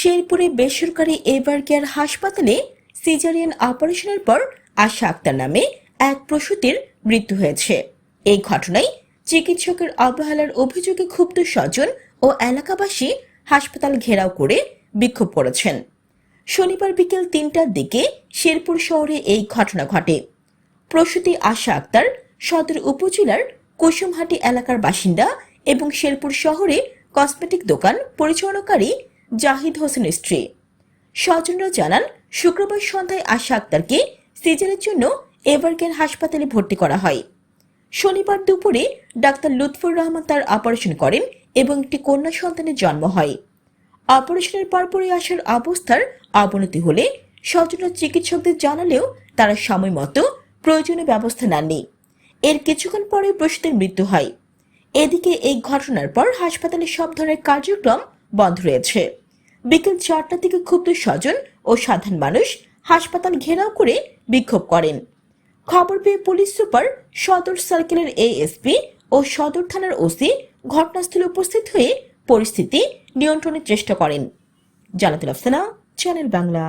শেরপুরে বেসরকারি এবার কেয়ার হাসপাতালে সিজারিয়ান অপারেশনের পর আশা আক্তার নামে এক প্রসূতির মৃত্যু হয়েছে। এই ঘটনায় চিকিৎসকের অবহেলার অভিযোগে ক্ষুব্ধ স্বজন ও এলাকাবাসী হাসপাতাল ঘেরাও করে বিক্ষোভ করেছেন। শনিবার বিকেল তিনটার দিকে শেরপুর শহরে এই ঘটনা ঘটে। প্রসূতি আশা আক্তার সদর উপজেলার কুসুমহাটি এলাকার বাসিন্দা এবং শেরপুর শহরে কসমেটিক দোকান পরিচালনাকারী জাহিদ হোসেনের স্ত্রী। স্বজনরা জানান, শুক্রবার সন্ধ্যায় আশা আক্তারকে সিজারের জন্য এভারকেয়ার হাসপাতালে ভর্তি করা হয়। শনিবার দুপুরে ডাক্তার লুৎফুর রহমান তার অপারেশন করেন এবং একটি কন্যা সন্তানের জন্ম হয়। অপারেশনের পরপরই আসার অবস্থার অবনতি হলে স্বজনরা চিকিৎসকদের জানালেও তারা সময় মতো প্রয়োজনীয় ব্যবস্থা নেননি। এর কিছুক্ষণ পরে প্রসূতির মৃত্যু হয়। এদিকে এই ঘটনার পর হাসপাতালে সব ধরনের কার্যক্রম বন্ধ রয়েছে। বিকেল চারটা থেকে ক্ষুব্ধ স্বজন ও সাধারণ মানুষ হাসপাতাল ঘেরাও করে বিক্ষোভ করেন। খবর পেয়ে পুলিশ সুপার সদর সার্কেলের এএসপি ও সদর থানার ওসি ঘটনাস্থলে উপস্থিত হয়ে পরিস্থিতি নিয়ন্ত্রণের চেষ্টা করেন। জানাতুল আফসানা চ্যানেল বাংলা